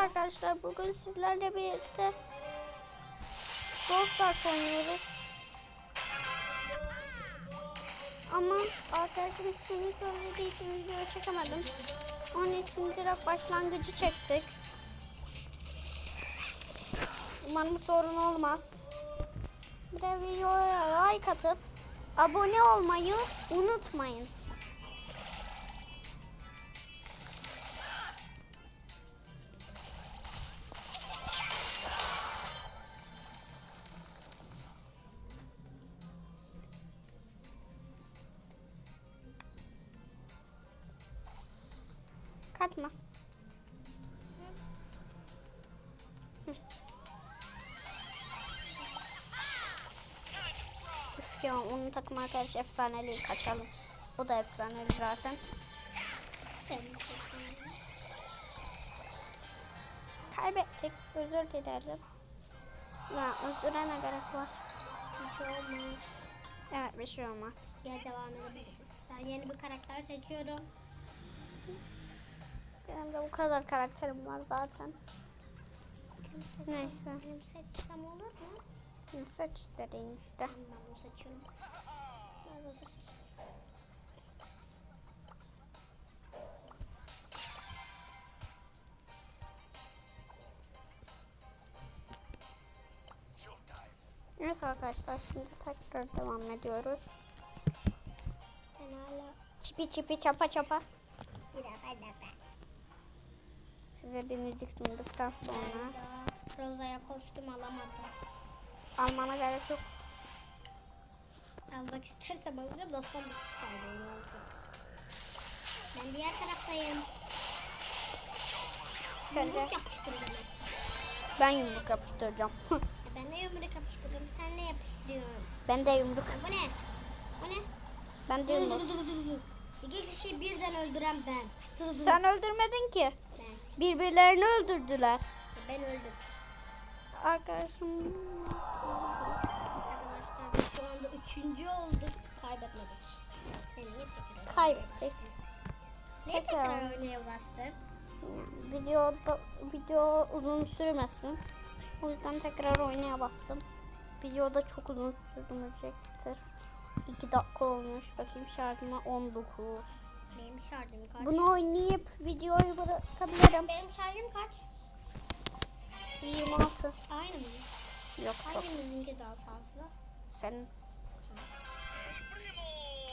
arkadaşlar bugün sizlerle birlikte Brawl oynuyoruz. Ama arkadaşım ismini söylediği için video çekemedim. Onun için direkt başlangıcı çektik. Umarım sorun olmaz. Bir de videoya like atıp abone olmayı unutmayın. Kaçma. Üf ya onun takım arkadaş efsaneli kaçalım. O da efsaneli zaten. Kaybettik. Özür dilerim. Ya özüre ne gerek var? Bir şey olmaz. Evet bir şey olmaz. Gel devam edebiliriz. Ben yeni bir karakter seçiyorum. Bu kadar karakterim var zaten. Neyse. Kim seçsem olur mu? Seç istediğin işte. Ben bunu seçiyorum. Ben bunu seçiyorum. Evet arkadaşlar şimdi tekrar devam ediyoruz. Ben hala Çipi çipi çapa çapa. bir ben. Size bir müzik sunduktan sonra Roza'ya kostüm alamadım. almana gerek yok. Almak istersem alacağım da son bir çıkardım. Ben diğer taraftayım. Ben Yumruk yapıştırıyorum. ben yumruk yapıştıracağım. E ben de yumruk yapıştırıyorum. Sen ne yapıştırıyorsun? ben de yumruk. Bu ne? Bu ne? Ben de yumruk. İki kişiyi birden öldüren ben. Sen öldürmedin ki. Birbirlerini öldürdüler. Ben öldüm. Arkadaşım Arkadaşlar biz şu anda üçüncü olduk. Kaybetmedik. Tekrar Kaybettik. Niye Tekrar. tekrar oynaya bastık? videoda video uzun sürmesin. O yüzden tekrar oynaya bastım. Videoda çok uzun sürmeyecektir. 2 dakika olmuş. Bakayım şarjıma 19. Benim şarjım kaç? Bunu oynayıp videoyu bırakabilirim. Benim şarjım kaç? 26. Aynı mı? Yok çok. Hangimizinki daha fazla? Senin.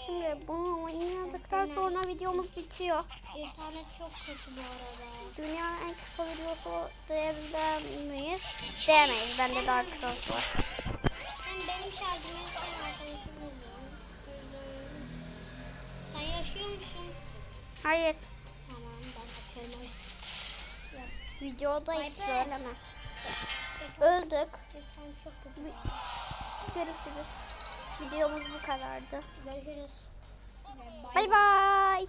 Şimdi bunu oynadıktan Senin- sonra videomuz bitiyor. İnternet çok kötü bu arada. Dünyanın en kısa videosu diyebilir miyiz? Diyemeyiz. Bende daha kısası var. Benim şarjımı sen arkadaşım Yaşıyor musun? Hayır. Tamam ben. Ya, Videoda hiç söyleme. Öl. Öldük. Görüşürüz. Videomuz bu kadardı. Görüşürüz. Bay bay.